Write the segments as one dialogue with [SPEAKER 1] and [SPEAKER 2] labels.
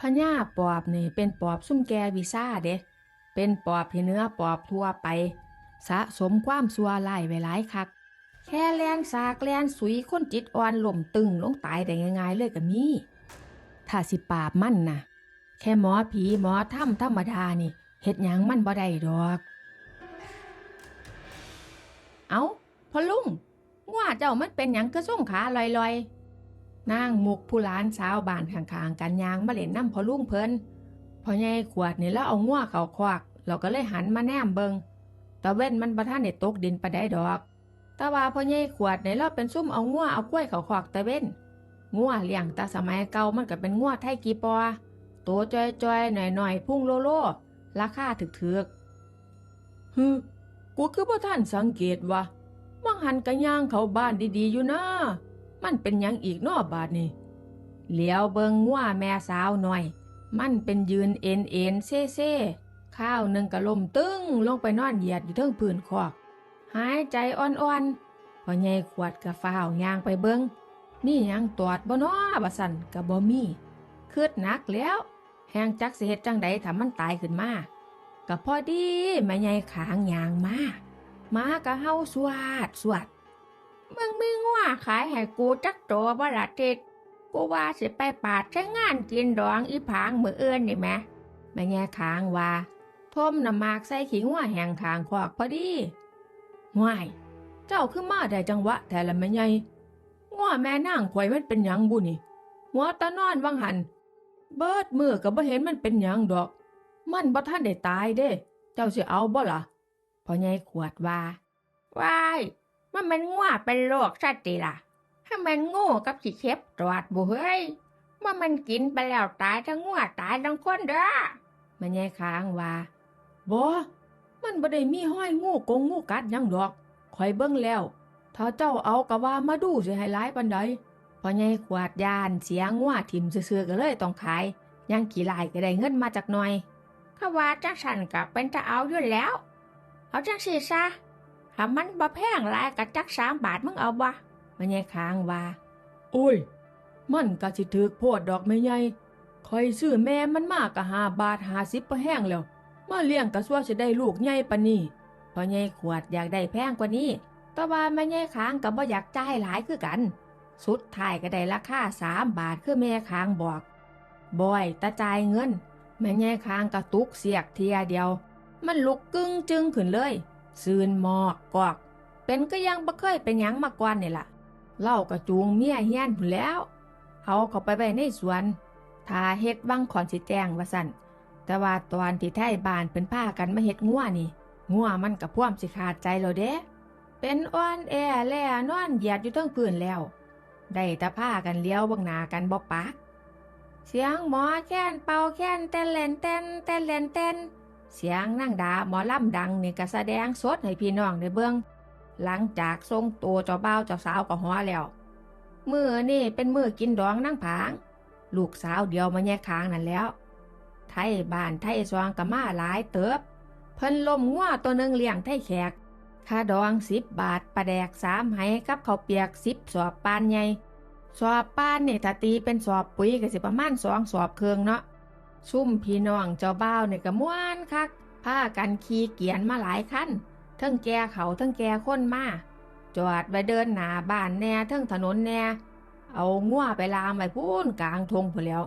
[SPEAKER 1] พญาปอบนี่เป็นปอบซุ่มแกวิซ่าเด้เป็นปอบที่เนื้อปอบทั่วไป สะสมความสัวไล่ไว้หลายคัก แค่แลนสากแลนสุยคนจิตอ่อนหล่มตึงลงตายได้ง่ายๆเลยก็มีถ้าสิปาบมั่นนะแค่หมอผีหมอถ้ำธรรมดานี่เฮ็ดหยังมันบ่ได้ดอก เอาพ่อลุงว่าเจ้ามันเป็นหยังก็ส่งขาลอยๆ นางมุกผู้ล้านสาวบ้านข้างๆกันยางมาเล่นน้ำพอลุงเพิ่นพอใหญ่ขวดนี่แล้วเอางัวเขาควักเราก็เลยหันมาแนมเบิงตะเว้นมันบ่ทันได้ตกดินปานใดดอกต่ว่าพอใหญ่ขวดในี่เราเป็นซุ่มเอางัวเอากล้วยเขาควักตะเว้นงัวเลี้ยงตาสมัยเก่ามันก็เป็นงัวไทยกีปอตัวจอยๆหน่อยๆพุ่งโลโลราคาถึกๆฮึกูคือบ่ทันสังเกตว่ามังหันกะย่างเขาบ้านดีๆอยู่นะ มันเป็นยังอีกนอบาดนี่เหลียวเบิงงัวแม่สาวหน่อย มันเป็นยืนเอ็นเอ็นเซ่เซ่ข้าวหนึ่งกะลมตึงลงไปนอนเหยียดอยู่เทิงพื้นคอก หายใจอ่อนๆพอใหญ่ขวดกะฟ้าวยางไปเบิงมีหยังตอดบ่นอบะสันกะบ่มีคืดหนักแล้ว แหงจักสิเฮ็ดจังใดถ้ามันตายขึ้นมาก็พอดีแม่ใหญ่ขางยางมา มากะเฮาสวดสวด มึงมีงัวขายให้กูจักตัวบ่ละติดกูว่าสิไปปาดใช้งานกินดองอีผางมือเอื้อนนี่แหมแม่แง่ค้างว่าทมน้ำมากใส่ขิงว่าแหงคางขวากพอดีง่ายเจ้าคือมาได้จังหวะแต่ละแม่ใหญ่งัวแม่นางข่อยมันเป็นหยังบุนี่หัวตานอนวังหัน เบิดมือก็บ่เห็นมันเป็นหยังดอก มันบ่ทันได้ตายเด้ เจ้าสิเอาบ่ล่ะพ่อใหญ่ขวดว่าว้าย มันมันง่วเป็นโรคสัตติล่ะถ้ามันโง่กับสิเข็บตรวจบุเฮ้ยว่ามันกินไปแล้วตายทั้งง่วตายทั้งคนเด้อมันใหญ่ค้างว่าบ่มันบ่ได้มีห้อยงูกงงูกัดยังดอกคอยเบิ่งแล้ว ถ้าเจ้าเอากะว่ามาดูสิให้หลายปานใดพอใหญ่ขวดยานเสียงัวทิมซื่อๆก็เลยต้องขาย ยังกี่ลายก็ได้เงินมาจากหน่อยข้าว่าจังสันก็เป็นตาเอาอยู่แล้ว เอาจังสิซะ ถ้ามันบ่แพงหลายก็จักสามบาทมึงเอาบ่มันยายค้างว่า โอ้ย มันก็สิถือโพดดอกไม่ใหญ่คอยซื้อแม่มันมากก็ห้าบาทหาสิบก็แห้งแล้ว มาเลี้ยงก็สัวสิได้ลูกใหญ่ปานนี้พอใหญ่ขวดอยากได้แพงกว่านี้แต่ว่าแม่ใหญ่ค้างก็บ่อยากจ่ายหลายคือกัน สุดท้ายก็ได้ราคาสามบาทคือแม่ค้างบอกบอยตาจ่ายเงิน แม่ใหญ่ค้างกระตุกเสียกเทียเดียว มันลุกกึ้งจึงขึ้นเลย ซืนหมอกกอก เป็นก็ยังบ่เคยเป็นหยังมาก่อนนี่ล่ะ เล่ากระจูงเมียเฮียนพุ่นแล้ว เอาเขาไปไว้ในสวนทาเฮ็ดวังขอนสิแจ้งว่าสั่นแต่ว่าตอนที่ไทยบานเป็นผ้ากันมาเฮ็ดงัวนี่ งัวมันกับพ่วมสิขาดใจแล้วเด้ เป็นอ้อนแอแล่นอนเหยียดอยู่ทั้งพื้นแล้ว ได้แต่ผ้ากันเลี้ยวบังนากันบ่ปากเสียงหมอแค้นเป่าแค้นเต้นเล่นเต้นเต้นเล่นเต้น เสียงนั่งดาหมอล่ำดังนี่ก็แสดงสดให้พี่น้องได้เบิ่งหลังจากทรงตัวเจ้าเบ่าเจ้าสาวก็ฮอแล้วมือนี่เป็นมือกินดองนั่งผาง ลูกสาวเดียวมาแยกคางนั่นแล้ว ไทยบ้านไทยซองกับมาหลายเติบ เพิ่นลมงัวตัวหนึ่งเลี้ยงไทยแขกค่าดองสิบบาทปลาแดกสามไหกับเขาเปียกสิบสอบปานใหญ่สอบปานเนี่ถ้าตีเป็นสอบปุ๋ยก็สิประมาณสองสอบเครื่องเนาะ ซุ่มพี่น้องเจ้าบ่าวเนี่ยก็ม่วนคักพากันขี่เกียนมาหลายคันเทั้งแก่เขาเทั้งแก่คนมาจอดไปเดินหน้าบ้านแน่เทั้งถนนแน่เอางัวไปลามไปพูนกลางทงพู้แล้ว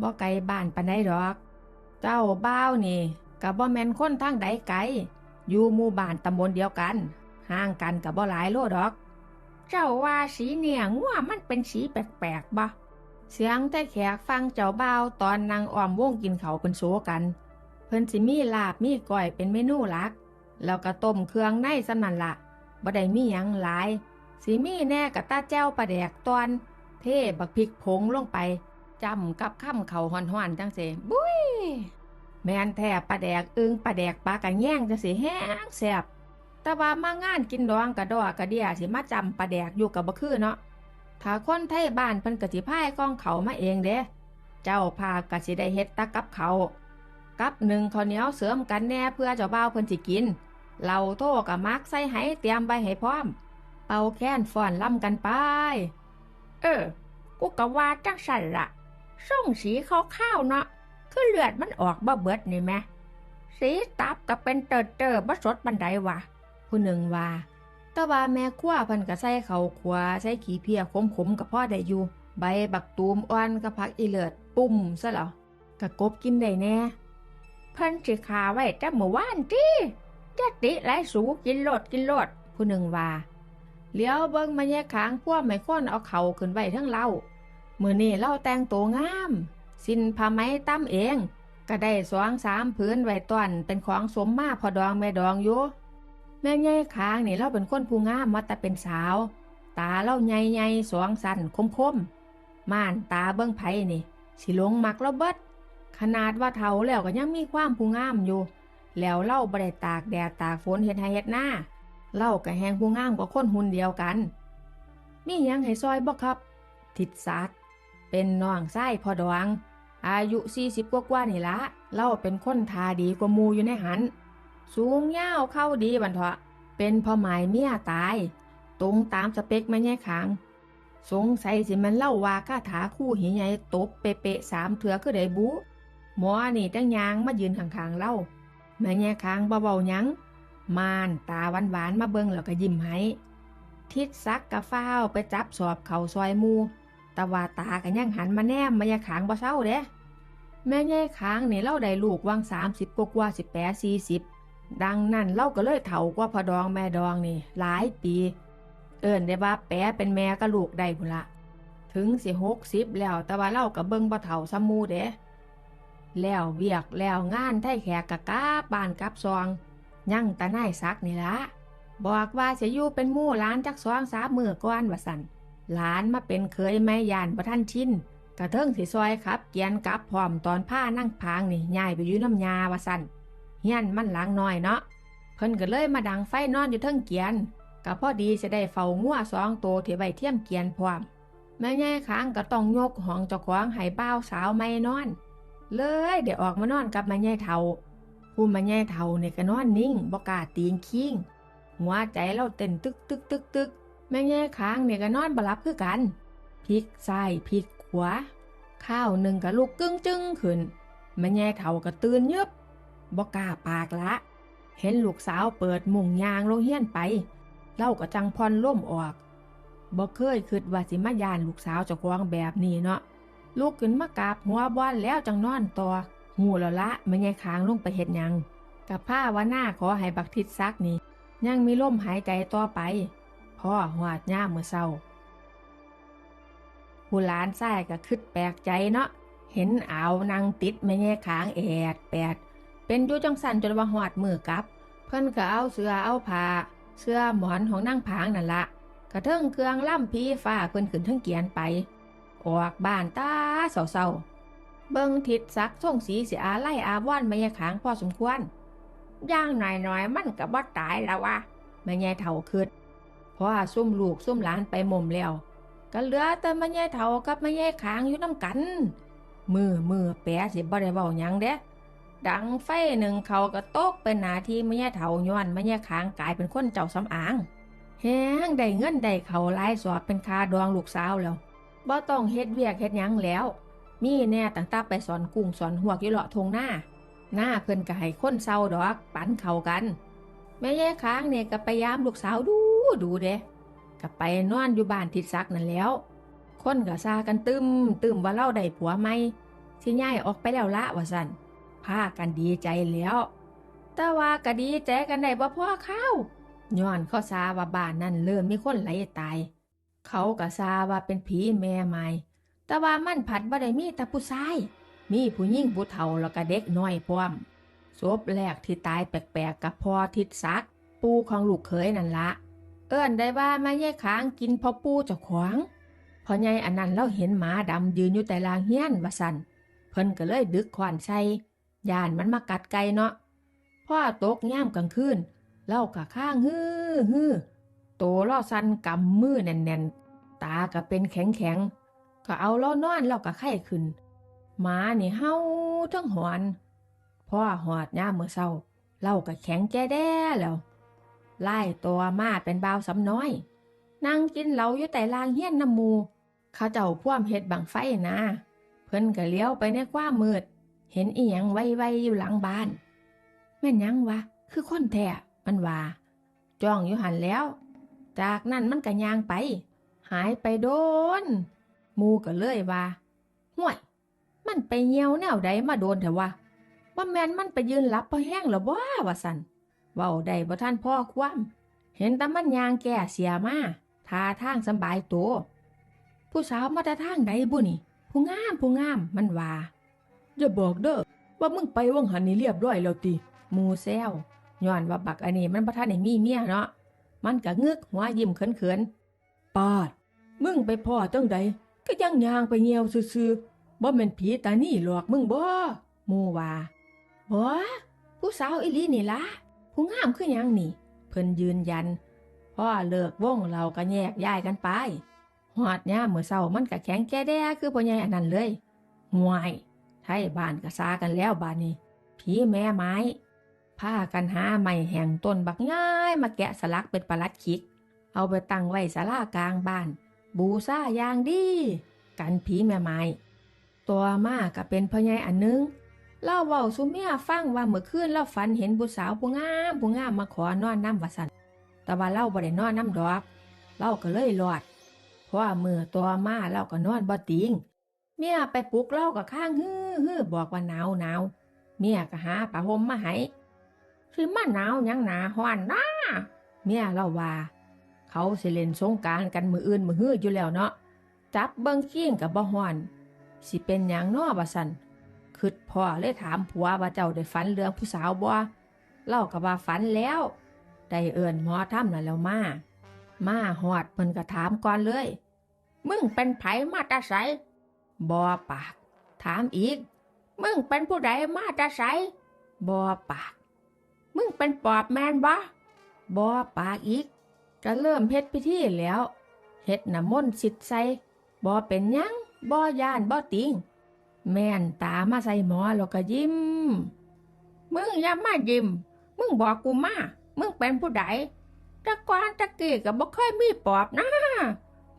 [SPEAKER 1] บ่ไกลบ้านปานใดดอก เจ้าบ่าวนี่กับบ่แม่นคนทางใดไกล อยู่หมู่บ้านตำบลเดียวกัน ห่างกันกับบ่หลายโลดอก เจ้าว่าสีเนี่ยงัวมันเป็นสีแปลกๆบ่ เสียงแต่แขกฟังเจ้าบ่าวตอนนางอ้อมวงกินเขาเป็นโซกัน เพิ่นสิมีลาบมีก้อยเป็นเมนูหลัก แล้วก็ต้มเครื่องในสำนันละบ่ได้มีหยังหลาย สิมีแน่กะตาแจ้วปลาแดกตอน เทบักพริกผงลงไปจำกับข้ามเขาวห่อนจังเสบุ้ยแมนแท้ปลาแดกอึงปลาแดกปลากระแย่งจังสิแห้งแซ่บแต่ว่ามางานกินดองกระดอกกระเดียสิมาจำปลาแดกอยู่กับบ่คือเนาะ ถ้าคนไทยบ้านเพิ่นก็สิพายกองเขามาเองเด้ เจ้าพาก็สิได้เฮ็ดตะกับเขา กับหนึ่งข้าวเหนียวเสริมกันแน่เพื่อเจ้าบ่าวเพิ่นสิกินเหล่าโทกับมักใส่ไหเตรียมไว้ให้พร้อม เป่าแค้นฟ้อนล่ำกันไป เออ กูก็ว่าจังสั่นละส่งสีขาวๆเนาะ คือเลือดมันออกบ่เบิดนี่แหมสีตับก็เป็นเติดเตอบ่สดบันไดวะผู้หนึ่งว่า แต่ว่าแม่ครัวเพิ่นก็ใส่ข้าขัวใส่ขี้เพียขมๆก็พอได้อยู่ ใบบักตูมอ่อนกับผักอีเลิศปุ่มซะเหรอกะกบกินได้แน่ เพิ่นสิขาไว้แต่เมื่อวานติจะติหลายสูกินโลดกินโลดผู้หนึ่งว่าเลี้ยวเบิ่งมาแยกขางพวกไม่คนเอาเข่าขึ้นไว้ทั้งเล่ามื้อนี้เล่าแต่งตัวงาม สินผ้าไหมตั้มเอง ก็ได้สองสามพื้นไว้ต้อนเป็นของสมมาพอดองแม่ดองอยู่ ม่ใหญ่ขางนี่เราเป็นคนผู้งามมาแต่เป็นสาว ตาเล่าใหญ่ๆสองสันคมๆม่านตาเบิ้งไผนี่ สิลงมักเราเบิด ขนาดว่าเฒ่าแล้วก็ยังมีความผู้งามอยู่ แล้วเล่าบ่ได้ตากแดดตากฝนเฮ็ดให้เฮ็ดหน้าเล่าก็แหงผู้งามกว่าคนหุ่นเดียวกัน มียังให้ซอยบ่ครับ ทิดศัดเป็นน้องไส้พอดองอายุสี่สิบกว่าๆนี่ละเล่าเป็นคนทาดีกว่ามูอยู่ในหัน สูงยาวเข้าดีบันเถาะเป็นพ่อหมายเมียตาย ตรงตามสเปคไม่แย่ขาง สงสัยสิมันเล่าว่าคาถาคู่หิใหญ่ตบเปะๆสามเถือคือได้บุหมอนี่ตั้งยางมายืนข้างๆเล่าแม่แย่ขางเบาๆยังมานตาหวานๆมาเบิ่งแล้วก็ยิ้มให้ทิดซักกะฟ้าไปจับสอบเข่าซอยมูต่ว่าตาก็ยังหันมาแนมแม่ยายขางบ่เศร้าเด้แม่ยายขางนี่เล่าได้ลูกวังสามสิบกว่าสิบแปดสี่สิบ ดังนั้นเล่าก็เลยเฒ่ากว่าพอดองแม่ดองนี่ หลายปี เอิ้นได้ว่าแปะเป็นแม่กับลูกได้พุ่นละ ถึงสิหกสิบแล้วแต่ว่าเล่ากับเบิ่งบ่เฒ่าซ้ำมูเด้แล้วเวียกแล้วงานไทยแขกกะกาบานกับซอง ยังตาหนายซักนี่ละบอกว่าจะอยู่เป็นมู่หลานจักสองสามมือก่อนว่าสันหลานมาเป็นเคยแม่ยานประท่านชินกระเทิงสิซอยครับ เกียนกับพร้อมตอนผ้านั่งพางนี่ย้ายไปยู่น้ำยาว่าสันเฮียนมันหลังน้อยเนาะเพิ่นก็เลยมาดังไฟนอนอยู่เทิงเกียนก็พอดีจะได้เฝ้างัวสองโตวที่ไว้เทียมเกียนพร้อมแม่ย่ายค้างก็ต้องยกห้องเจ้าของให้บ้าสาวไม่นอน เลยเดี๋ยวออกมานอนกับแม่ย่ายเฒ่าผู้แม่ย่ายเฒ่าเนี่ยก็นอนนิ่งบ่กาตีงคิงหัวใจเราเต้นตึกตึกตึกตึกแม่แง่ค้างเนี่ยก็นอนบลับคือกันพลิกซ้ายพลิกขวาข้าวหนึ่งก็ลุกกึ้งจึ้งขึ้นแม่แง่เท่าก็ตื่นเยบ บอกกล้าปากละ เห็นลูกสาวเปิดมุงยางลงเฮียนไป เล่าก็จังพรล่มออกบ่เคยคิดว่าสิมายานลูกสาวจะควงแบบนี้เนาะ ลูกขึ้นมากราบหัวบ้านแล้วจังนอนต่อหูแล้วละแม่แง่ค้างลงไปเห็ดยัง กับผ้าว่าหน้าขอให้บักทิดซักนี่ยังมีลมหายใจต่อไป พ่อหวาดย่าเมื่อเศร้าผู้หลานไส้ก็คิดแปลกใจเนาะ เห็นอ่าวนางติดไม่แง่ขางแอดแปด เป็นยู่จังสันจนว่าหอดมือกับ เพิ่นก็เอาเสื้อเอาผ้าเสื้อหมอนของนางผางนั่นละกระเทิงเครื่องล่ำพีฟ้าเพิ่นขึ้นเทิงเกียนไป ออกบ้านตาเศร้าๆเบิ่งทิศซักส่งสีเสียอาไล่อาว่อนไม่แง่ขางพอสมควรย่างหน่อยๆมันก็บ่ตายแล้ววะแม่แง่เฒ่าคืดเพราะว่าซุ่มลูกซุ่มหลานไปหม่มแล้วก็เหลือแต่แม่แย่เฒ่ากับแม่แย่ขางอยู่น้ำกัน มือมือแปะสิบ่ได้เว้าหยังเด้ ดังไฟหนึ่งเขาก็ตกเป็นหนาทีแม่แย่เฒ่าย้อนแม่แย่ขางกลายเป็นคนเจ้าสำอางแฮงได้เงินได้เขาหลายสอบเป็นคาดองลูกสาวแล้วบ่ต้องเฮ็ดเวียกเฮ็ดยังแล้ว มีแน่ตั้งตาไปสอนกุ้งสอนหวกยู่เลาะทงหน้า หน้าเพิ่นก็ให้คนเศร้าดอกปันเข้ากัน แม่แย่ค้างเนี่ยก็ไปยามลูกสาวดูดูเด้ก็ไปนอนอยู่บ้านทิดซักนั่นแล้ว คนก็ซากันตึมตึมว่าเล่าได้ผัวไหมสิย้ายออกไปแล้วละว่าสัน พากันดีใจแล้ว แต่ว่าก็ดีใจกันได้บ่พ่อเข้าย้อนเขาซาว่าบ้านนั่นเริ่มมีคนไหลตาย เขาก็ซาว่าเป็นผีแม่ไม้แต่ว่ามันผัดบ่ได้มีแต่ผู้ชาย มีผู้หญิงผู้เฒ่าแล้วก็เด็กน้อยพร้อมศพแรกที่ตายแปลกๆกับพ่อทิดซัก ปูของลูกเขยนั่นละ เอิ้นได้ว่ามาแย่ค้างกินพ่อปูเจ้าของ พอใหญ่อันนั้นเราเห็นหมาดำยืนอยู่แต่ลางเฮี้ยนว่าสันเพิ่นก็เลยดึกขวานใส่ ย่านมันมากัดไก่เนาะพ่อตกย่ามกลางคืนเล่ากะข้างฮือฮือโตล่อสันกำมือแน่นๆ ตาก็เป็นแข็งแข็งๆก็เอาล่อนอนแล้วก็ไข้ขึ้นหมานี่เฮาทั้งหอนพ่อหอดย่ามเมื่อเศร้าเล่ากับแข็งแจ้แด้แล้วไล่ตัวมาเป็นบ่าวสำน้อยนั่งกินเหล้าอยู่แต่ลางเฮี้ยนน้ำมู เขาเจ้าพ่วมเฮ็ดบังไฟนะ เพิ่นก็เลี้ยวไปในความมืด เห็นอีหยังไวๆอยู่หลังบ้าน แม่นยังวะ คือคนแท้มันว่า จ้องอยู่หันแล้ว จากนั้นมันก็ย่างไป หายไปโดน มูก็เลยว่าห่วย มันไปเหี่ยวแนวใดมาโดนเถอะวะว่าแมนมันไปยืนหลับพอแห้งหรอบ่ว่าสันเว้าได้บ่ท่านพ่อความเห็นแต่มันยางแก่เสียมาทาทางสบายตัว ผู้สาวมาแต่ทางใดบุนี่ ผู้งามผู้งามมันว่า
[SPEAKER 2] อย่าบอกเด้อว่ามึงไปวังหันนี่เรียบร้อยแล้วติ
[SPEAKER 1] หมูแซวย้อนว่าบักอันนี้มันบ่ทันได้มีเมียเนาะมันก็งึกหัวยิ้มเขิน
[SPEAKER 2] ปาด มึงไปพ่อจังใดก็ยังยางไปเงียวซื่อๆบ่แม่นผีตานี่หลอกมึงบ่
[SPEAKER 1] ๆหมูว่าบ่ผู้สาวอีหลีนี่ล่ะผู้งามคือหยังนี่ เพิ่นยืนยันพ่อเลิกวงเราก็แยกย้ายกันไปหอดยามมื้อเช้ามันก็แข็งแก่แด้คือพ่อใหญ่อันนั้นเลยห่วย ไทยบ้านก็ซากันแล้วบ้านนี้ผีแม่ไม้พากันหาไม้แห่งต้นบักง่ายมาแกะสลักเป็นประลัดคิก เอาไปตั้งไว้ศาลากลางบ้าน บูซายางดี กันผีแม่ไม้ ตัวมาก็เป็นพ่อใหญ่อันนึงเล่าเว้าสุเมียฟังว่าเมื่อคืนเราฝันเห็นผู้สาวผู้งามผู้งามมาขอนอนน้ำวสันแต่ว่าเล่าบ่ได้นอนน้ำดอก เล่าก็เลยรอด เพราะว่ามือตัวมาเราก็นอนบ่ติง เมียไปปลุกเล่าก็ข้างฮือฮือบอกว่าหนาวหนาวเมียก็หาผ้าห่มมาให้คือมาหนาวยังหนาฮ้อนนะเมียเล่าว่า เขาสิเล่นสงการกันมืออื่นมือฮืออยู่แล้วเนาะจับเบิ่งเคียงกับบ่ฮ้อน สิเป็นหยังน้อบ่สันคิดพ่อเลยถามผัวว่าเจ้าได้ฝันเรื่องผู้สาวบ่เล่ากับว่าฝันแล้วได้เอิ้นหมอทำนั่นแล้วมา มาหอดเพิ่นก็ถามก่อนเลย มึงเป็นไผมาตาไส บ่ปาก ถามอีก มึงเป็นผู้ใดมาแตาไสบ่ปาก มึงเป็นปอบแมนบ่บ่ปากอีก ก็เริ่มเฮ็ดพิธีแล้วเฮ็ดน้ำมนต์สิทธิ์ใส่บ่เป็นยังบ่ย่านบ่ติง แม่นตามาใส่หมอแล้วก็ยิ้ม มึงอย่ามายิ้ม มึงบอกกูมา มึงเป็นผู้ใดตะกอนตะกี้ก็บ่เคยมีปอบนะ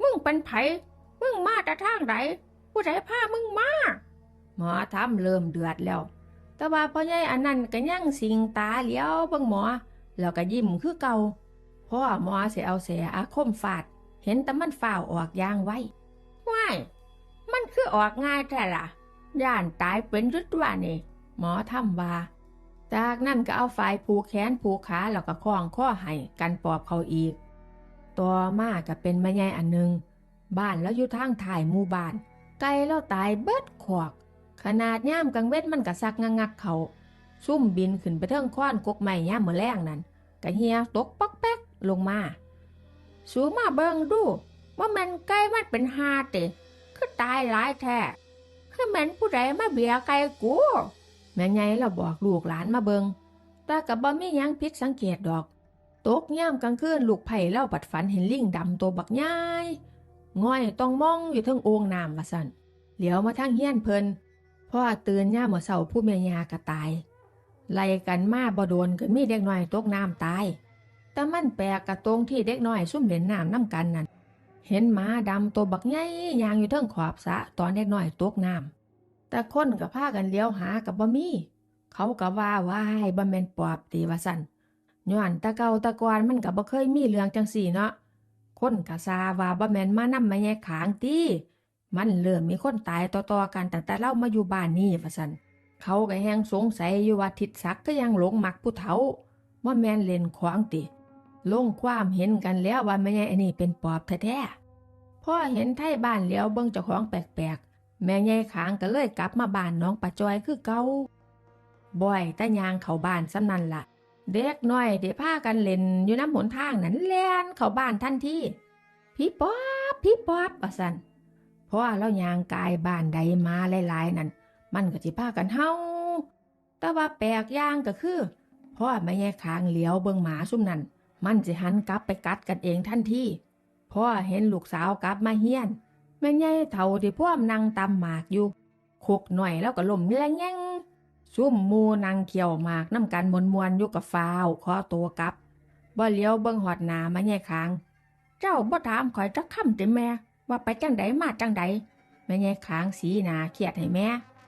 [SPEAKER 1] มึงเป็นไผมึงมาแต่ทางไหน ผู้ใดพามึงมาหมอทำเริ่มเดือดแล้ว แต่ว่าพ่อใหญ่อันนั้นก็ยังสิงตาเลี้ยวเบิ่งหมอ แล้วก็ยิ้มคือเก่าเพราะว่าหมอเสิเอาเสียอาคมฟาด เห็นแต่มันฝ่าวออกยางไว้ว้ายมันคือออกง่ายแต่ละย่านตายเป็นรุดว่านี่หมอทำว่า จากนั้นก็เอาฝ่ายผูกแขนผูกขาแล้วก็คล้องข้อให้กันปอบเขาอีก ต่อมาก็เป็นแม่ใหญ่อันหนึงบ้านแล้วอยู่ทางถ่ายหมู่บ้าน ไก่แล้วตายเบิดขวกขนาดย่ามกังเวทมันก็ซักงักงักเขาซุ่มบินขึ้นไปเทิงค้อนกกไม้ย่ามมือแรงนั่นก็เฮียตกป๊อกแป๊กลงมาสูมาเบิงดู ว่ามันไก่มันเป็นหาเตะคือตายหลายแท้คือแม่นผู้ใดมาเบียไก่กูแม่ไงเราบอกลูกหลานมาเบิงแต่กับบ่มีหยังผิดสังเกตดอก ตกย่ามกลางคืนลูกไผ่เล่าปัดฝันเห็นลิงดำตัวบักย่าย ง่อยต้องมองอยู่ทั้งโอ่งน้ำว่าสันเหลียวมาทางเฮี้ยนเพลินพ่อตื่นย่ามเมื่อเช้าผู้แม่ยยากระตาย ไล่กันมาบ่โดนก็มีเด็กน้อยตกน้ำตาย แต่มันแปลกกระตรงที่เด็กน้อยซุ่มเล่นน้ำน้ำกันนั่น เห็นหมาดำตัวบักใหญ่ยางอยู่เทิงขอบสะตอนเด็กน้อยตกน้ำแต่คนก็พากันเลี้ยวหากับบ่มีเขาก็ว่าว่ายบ่แม่นปอบตีว่าสันย้อนตะเกาตะกอนมันก็บ่เคยมีเรื่องจังสี่เนาะ คนก็ซาว่าบ่แมนมานำมาแย่ขางตีมันเริ่มมีคนตายต่อๆกันตั้งแต่เรามาอยู่บ้านนี่ว่าซั่นเขาก็แฮงสงสัยอยู่ว่าทิดศักก็ยังหลงมักผู้เฒ่าว่าแมนเล่นขวางติลงความเห็นกันแล้วว่าแม่ใหญ่อันนี้เป็นปอบแท้ๆพ่อเห็นไทยบ้านแล้วเบิ่งเจ้าของแปลกๆ แม่ใหญ่ขางก็เลยกลับมาบ้านน้องปะจอยคือเก่าบ่อยแต่ยางเขาบ้านซ้ำนั่นล่ะ เด็กน้อยเดี๋ยวพากันเล่นอยู่น้ำหนทางนั้นแล่นเข้าบ้านทันทีพี่ป๊อบพี่ป๊อบว่าสันเพราะว่าเรายางกายบ้านใดมาหลายๆนั่นมันก็สิพากันเฮาแต่ว่าแปลกย่างก็คือพ่อไม่แย่คางเหลียวเบิงหมาซุ่มนั้นมันสิหันกลับไปกัดกันเองทันทีพ่อเห็นลูกสาวกลับมาเฮียนแม่ใหญ่เฒ่าที่พ่อมนั่งตำหมากอยู่คุกหน่อยแล้วก็ล่มแรงแย่ง ซุ่มมูนางเขียวหมากน้ำกันมวนมวนอยู่กับฟ้าวขอตัวกลับบ่เลี้ยวเบิงหอดหนามาแย่คาง เจ้าบ่ถามข่อยจักคำติแม่ ว่าไปจังใดมาจังใดแม่ยายขางสีหนาเครียดให้แม่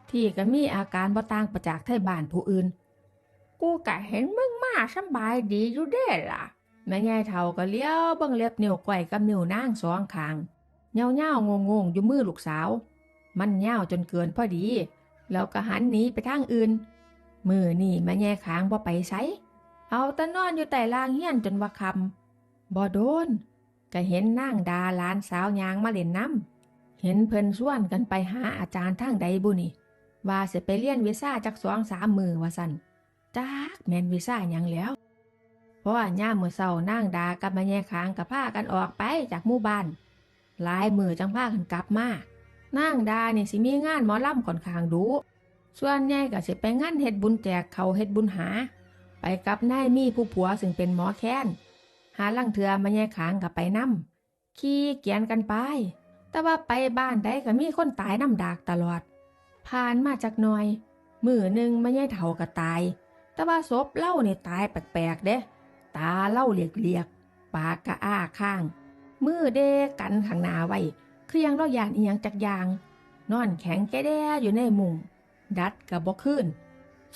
[SPEAKER 1] ที่ก็มีอาการบ่ต่างประจากไทบ้านผู้อื่น กูกะเห็นมึงมาสบายดีอยู่เด้ล่ะแม่ยายเฒ่าก็เลี้ยวเบิ่งเล็บนิ้วก้อยกับนิ้วนางสองข้างเงาเงาๆงงงๆอยู่มือลูกสาว มันเงาจนเกินพอดี แล้วก็หันหนีไปทางอื่น มือนี่แม่ยายขางบ่ไปไสเอาต่นอนอยู่แต่ลางเฮี้ยนจนว่าคำบ่โดน ก็เห็นนางดาหลานสาวยางมาเล่นน้ำเห็นเพิ่นส่วนกันไปหาอาจารย์ทางใดบุนี่ ว่าสิไปเรียนวิชาจักสองสามมือว่าสันจักแมนวิชาหยังแล้ว เพราะาย่ามมื้อเช้านางดากับม่แย่ขางกับพากันออกไปจากหมู่บ้านหลายมือจังพากันกลับมา นางดาเนี่ยสิมีงานหมอลำค่อนข้างดู ส่วนใหญ่ก็สิไปงานเฮ็ดบุญแจกเขาเฮ็ดบุญหา ไปกับนายมีผู้ผัวซึ่งเป็นหมอแค้น หาลังเถือม่แย่ขางกับไปนํขี่เกียนกันไป แต่ว่าไปบ้านใดก็มีคนตายน้ำดากตลอด ผ่านมาจากหน่อย มือหนึ่งม่ใช่เท่าก็ตาย แต่ว่าศพเล่าเนี่ตายแปลกๆเด้ ตาเล่าเหลียกๆปากกะอ้าข้าง มือเดกันข้างหน้าไว้ คือยังเรายานอียังจักยาง นอนแข็งแกแด้อยู่ในมุงดัดกับบกขึ้น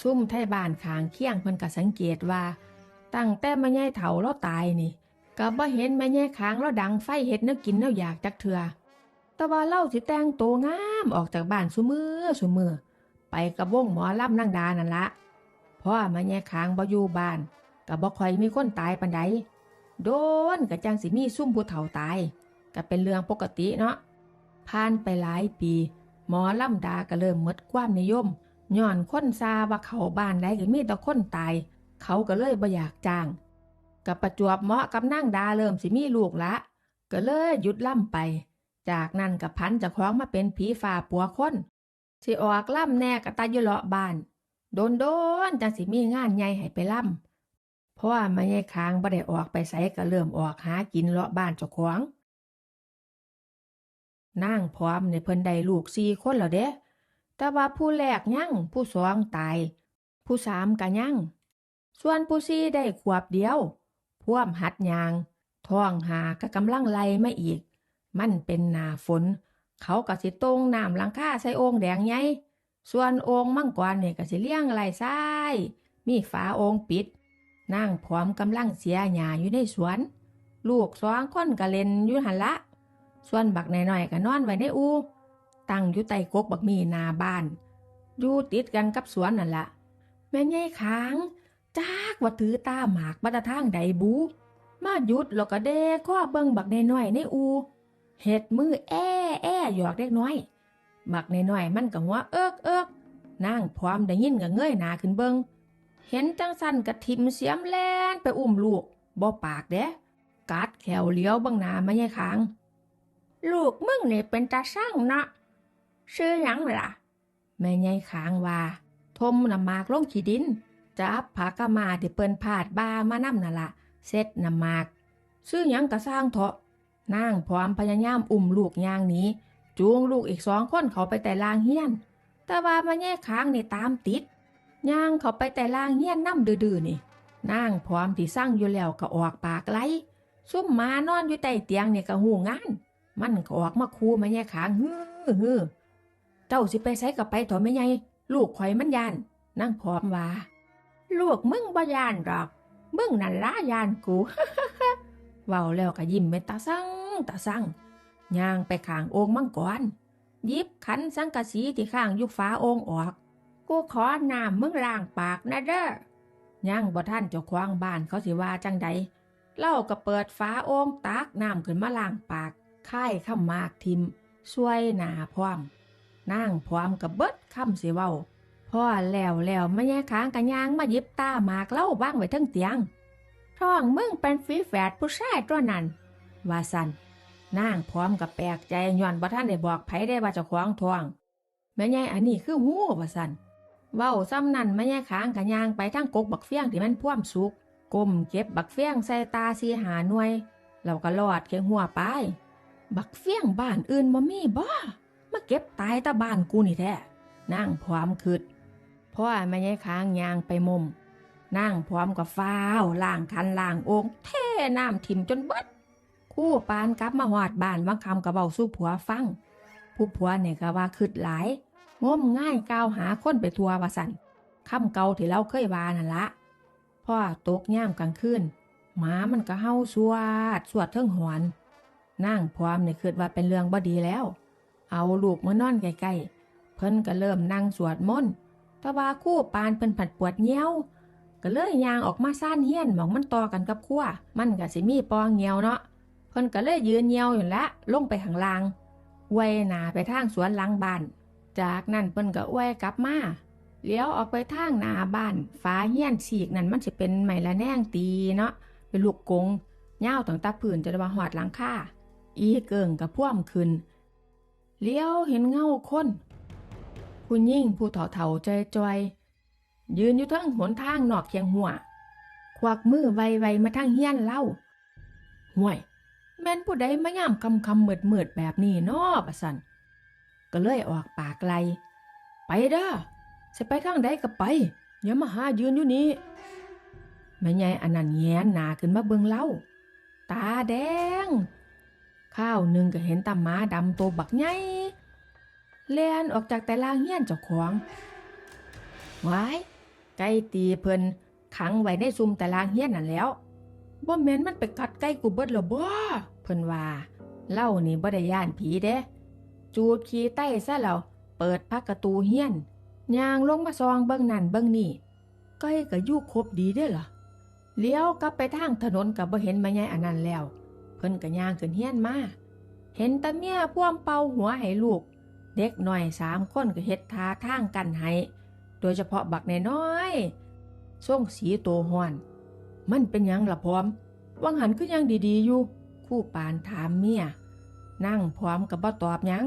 [SPEAKER 1] ซุ่มไทยบ้านขางเคียงเพิ่นก็สังเกตว่า ตั้งแต่ม่ใหญ่เฒ่าเราตายนี่ก็บ่เห็นม่ใหญ่ขางเราดังไฟเฮ็ดแนวกินแนวอยากจักเถื่อแต่ว่าเล่าสิแต่งตัวงามออกจากบ้านสุมือสุมือไปกับวงหมอลำนางดานั่นละเพราะว่ามาแย่ค้างบ่อยู่บ้านกับบ่ค่อยมีคนตายปันใดโดนกะจังสิมีซุ่มผู้เฒ่าตาย ก็เป็นเรื่องปกติเนาะผ่านไปหลายปี หมอลำดาก็เริ่มมดความนิยมย้อนคนซาว่าเขาบ้านใดก็มีแต่คนตาย เขาก็เลยบ่อยากจ้างกับประจวบเหมาะกับนางดาเริ่มสิมีลูกละ ก็เลยหยุดล่ำไป จากนั้นกับพันจะคล้องมาเป็นผีฝ่าปัวคนสิออกล่ำแน่กะตายู่เลาะบ้าน โดนโดนๆจังสิมีงานใหญ่ให้ไปล่ำเพราะว่าไม่ใช่ค้างบ่ได้ออกไปไสก็เริ่มออกหากินเลาะบ้านเจ้าของ นางพร้อมในเพิ่นได้ลูกสี่คนแล้วเด้แต่ว่าผู้แรกยั่งผู้สองตาย ผู้สามก็ยั่งส่วนผู้สี่ได้ขวบเดียวพ่วมหัดยาง ท้องหาก็กำลังไล่มาอีก มันเป็นหนาฝน เขาก็สิตรงน้ำลังคาใส่องแดงใหญ่ส่วนองมังกรเนี่ยก็สิเลี้ยงไหลซ้าย มีฝาองปิด นั่งพร้อมกำลังเสียหญ้าอยู่ในสวน ลูกสองคนก็เล่นอยู่หันละ ส่วนบักน้อยๆก็นอนไว้ในอูตั้งอยู่ใต้กกบักมีนาบ้านอยู่ติดกันกับสวนนั่นละแม่ใหญ่ขางจากว่าถือตาหมากบัตทางใดบู มาหยุดแล้วก็เด้ข้อเบิ่งบักน้อยๆในอูเห็ดมือแอ้แอ้หยอกเด็กน้อยบักน้อยๆมันก็หัวเอิกเอิกนางพร้อมได้ยินก็เงยหน้าขึ้นเบิงเห็นจังสันกระทิมเสียมแลนไปอุ้มลูกบ่ปากเด้กัดแขวเลี้ยวบังนาไม่ใช่ขาง ลูกมึงนี่เป็นตาสร้างเนาะชื่อหยังล่ะ แม่ใหญ่ขางว่า ทมน้ำมากลงขี้ดินจับผากะมาที่เปิ้นพาดบ้ามานํนั่นละเซ็ดน้ำมาก ซื้อหยังกะสร้างเถาะนางพร้อมพยายามอุ้มลูกย่างนี้ จูงลูกอีกสองคนเขาไปแต่ลางเฮียน แต่ว่ามาแย่ค้างนี่ตามติดย่างเขาไปแต่ลางเฮียนน้ำดื้อๆนี่นางพร้อมที่สร้างอยู่แล้วก็ออกปากไหลซุ่มมานอนอยู่ใต้เตียงเนี่ยก็หูงาน มันก็ออกมาคูมาแย่ค้างฮือฮือเจ้าสิไปใส่กับไปถอไม่ไงลูกข่อยมันยานนางพร้อมว่า ลูกมึงบ่ยานดอก มึงนั่นละยานกูเว้าแล้วก็ยิ้มเป็นตาสั่งตาสั่งย่างไปข้างโอ่งมังกรยิบขันสังกะสีที่ข้างยุฟ้าโอ่งออก กูขอน้ำมึงล้างปากนะเด้อย่างบ่ท่านเจ้าของบ้านเขาสิว่าจังใดเล่าก็เปิดฟ้าโอ่งตักน้ำขึ้นมาล้างปาก ค่ายข้ามมากทิมช่วยหนาพร้อมนางพร้อมกับเบิดคำสิเว้าพ่อแล้วแล้วไมาแย่ค้างกันยางมายิบตาหมากเล่าบ้างไว้ทั้งเตียงท้องมึงเป็นฝีแฝดผู้ชายตัวนั้นว่าสันนางพร้อมกับแปลกใจย้อนบ่ท่านได้บอกไผได้ว่าจะคล้าของท้องแม่ใหญ่อันนี้คือหูว่าสันเว้าซ้ำนั่นแม่ใหญ่ขางกันยางไปทั้งกกบักเฟี้ยงที่มันพ่วมสุกก้มเก็บบักเฟี้ยงใส่ตาสีหาหน่วยแล้วก็ลอดเคียงหัวไป บักเฟี้ยงบ้านอื่นบ่มีบ่มาเก็บตายตาบ้านกูนี่แท้นางพร้อมคืดเพราะว่าแม่ใหญ่ขางยางไปมุม นั่งพร้อมกับฟ้าวล่างคันล่างองค์เท่น้ำทิมจนเบิด คู่ปานกลับมาหอดบ้านวังคำกระเบาสู้ผัวฟัง ผู้ผัวเนี่ยก็ว่าคืดหลายงมง่ายก้าวหาคนไปทัวว่าสันคำเก่าที่เราเคยวานั่นละพ่อตกย่ามกลางคืนหมามันก็เห่าสวดสวดเทิงหอน นั่งพร้อมเนี่ยคิดว่าเป็นเรื่องบ่ดีแล้ว เอาลูกมานอนใกล้ๆเพิ่นก็เริ่มนั่งสวดมนต์แต่ว่าคู่ปานเพิ่นผัดปวดเงี้ยวก็เลยยางออกมาซ่านเฮียนมองมันต่อกันกับขั้วมันก็สิมีปองเงียวเนาะเพิ่นก็เลยยืนเงียวอยู่ละลงไปข้างล่างไว้หนาไปทางสวนหลังบ้านจากนั้นเพิ่นก็อ้วยกลับมาเลี้ยวออกไปทางหน้าบ้านฝาเฮียนฉีกนั่นมันสิเป็นไม้ละแนงตีเนาะเป็นลูกกงยาวตั้งตาพื้นจนว่าหอดหลังคา อีเกิงก็พ่วมขึ้น เลี้ยวเห็นเงาคนผู้ยิ่งผู้เฒ่าๆจอย ยืนอยู่ทั้งหนทางหนอกเคียงหัว ควักมือไวๆมาทางเฮี้ยนเล่าห่วย แม่นผู้ใดมาย่ามคำคำเมิดเมิดแบบนี้น้อปะสันก็เลยออกปากไกล ไปเด้อสิไปทางใดก็ไปอย่ามาหายืนอยู่นี่แม่ใหญ่อันนั้นแงนหนาขึ้นมาเบิงเล่า ตาแดง ข้าวหนึ่งก็เห็นตาหมาดำตัวบักใหญ่เลียนออกจากแต่ลางเฮียนเจ้าของไว้ไก่ตีเพิ่นขังไว้ในซุมแต่ลางเฮียนนั่นแล้วบ่แม่นมันไปกัดไก่กูเบิดแล้วบ่เพิ่นว่าเล่านี่บ่ได้ย่านผีเด้ จูดขี้ใต้ซะแล้วเปิดพักประตูเฮียนย่างลงมาซองเบิ่งนั่นเบิ่งนี่ไก่ก็อยู่ครบดีเด้อล่ะเลี้ยวกลับไปทางถนนก็บ่เห็นม่ใหญ่อันนั้นแล้ว พิ่นก็ย่างขึ้นเฮียนมา เห็นตาเมียพ่วมเป่าหัวให้ลูก เด็กหน้อยสามคนก็เฮ็ดทาทางกันให้ โดยเฉพาะบักนน้อยส่งสีโตห้อน มันเป็นยังละพร้อม วังหันคือยังดีๆอยู่ คู่ปานถามเมีย นั่งพร้อมกับบ่ตอบยัง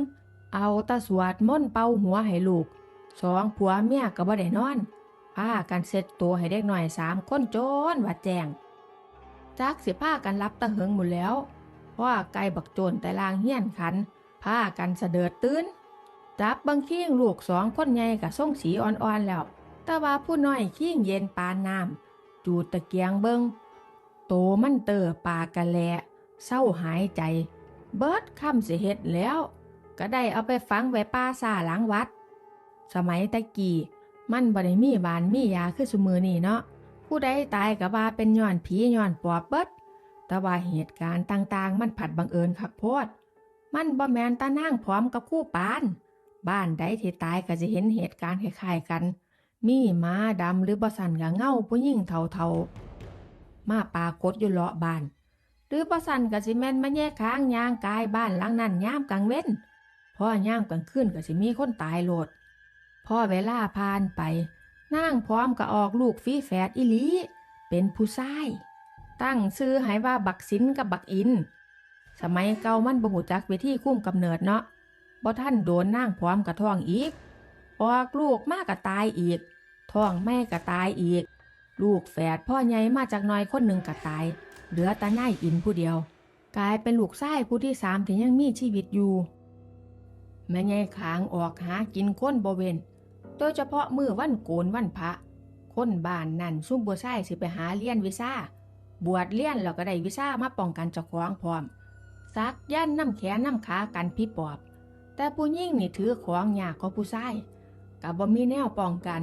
[SPEAKER 1] เอาตาสวดม่นเป่าหัวให้ลูก สองผัวเมียก็บ่ได้นอน พากันเซ็ตตัวให้เด็กหน่อยสามคนโจนว่าแจง จักเสิพากันรับตะเหิงหมดแล้วเพราะว่าไก่บักโจนแต่ลางเฮี้ยนขันพากันเสดิดตื่นจับบังขี้งลูกสองคนใหญ่กับส่งสีอ่อนๆแล้ว แต่ว่าผู้น้อยขี้งเย็นปานน้ำจูดตะเกียงเบิงโตมันเตอปากกะแหละเศร้าหายใจ เบิดคำสิเฮ็ดแล้ว ก็ได้เอาไปฝังไว้ป้าซาหลังวัด สมัยตะกี้มันบ่ได้มีบานมียาคือสมือนี่เนาะ ผู้ใดตายก็ว่าเป็นย้อนผีย้อนปอบเบิด แต่ว่าเหตุการณ์ต่างๆ มันผัดบังเอิญคักโพด มันบ่แมนตานั่งพร้อมกับคู่ปาน บ้านใดที่ตายก็จะเห็นเหตุการณ์คล้ายๆกัน มีหมาดำหรือบ่สันกับเงาผู้หญิงเทาๆ มาปากฏอยู่เลาะบ้าน หรือบ่สันก็สิแม่นมาแยกค้างย่างกายบ้านหลังนั้นย่ามกลางเว้นพ่อย่ามกลางคืนก็สิมีคนตายโลดพอเวลาผ่านไป นางพร้อมก็ออกลูกฟีแฝดอีหลีเป็นผู้ชาย ตั้งชื่อให้ว่าบักสินกับบักอิน สมัยเก่ามันบ่หูจักวิธีคุ้มกำเนิดเนาะบ่ท่านโดนนางพร้อมกับท้องอีก ออกลูกมากก็ตายอีก ท้องแม่ก็ตายอีก ลูกแฝดพ่อใหญ่มาจากน้อยคนหนึ่งก็ตาย เหลือแต่นายอินผู้เดียว กลายเป็นลูกชายผู้ที่สามที่ยังมีชีวิตอยู่ แม่ใหญ่ขางออกหากินคนบ่เว้น โดยเฉพาะมือวันโกนวันพระ คนบ้านนั่นซุ่มบัวไส้สิไปหาเลี้ยนวีซ่า บวชเลี้ยนแล้วก็ได้วีซ่ามาป้องกันเจ้าของพร้อม ซักยันน้ำแขนน้ำขากันพี่ปอบ แต่ผู้ยิ่งนี่ถือของยากของผู้ชายกับบ่มีแนวป้องกัน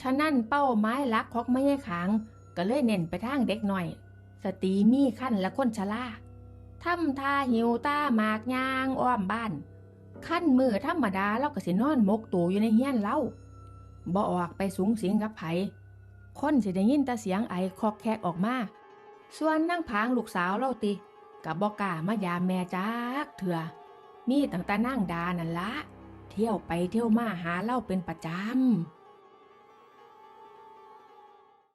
[SPEAKER 1] ฉะนั้นเป้าไม้ลักของไม่ใช่ขังก็เลยเน้นไปทางเด็กหน่อย สตรีมีขั้นและคนชราทำท่าหิวตาหมากยางอ้อมบ้าน ขั้นมือธรรมดาเราก็สินอนมกตัวอยู่ในเฮียนเล่าบ่ออกไปสูงสิงกับไผคนสิได้ยินแต่เสียงไอคอกแคกออกมา ส่วนนั่งพางลูกสาวเราติกับบอกล้ามายามแม่จักเถื่อมีตั้งแต่นั่งดานั่นละ เที่ยวไปเที่ยวมาหาเล่าเป็นประจำ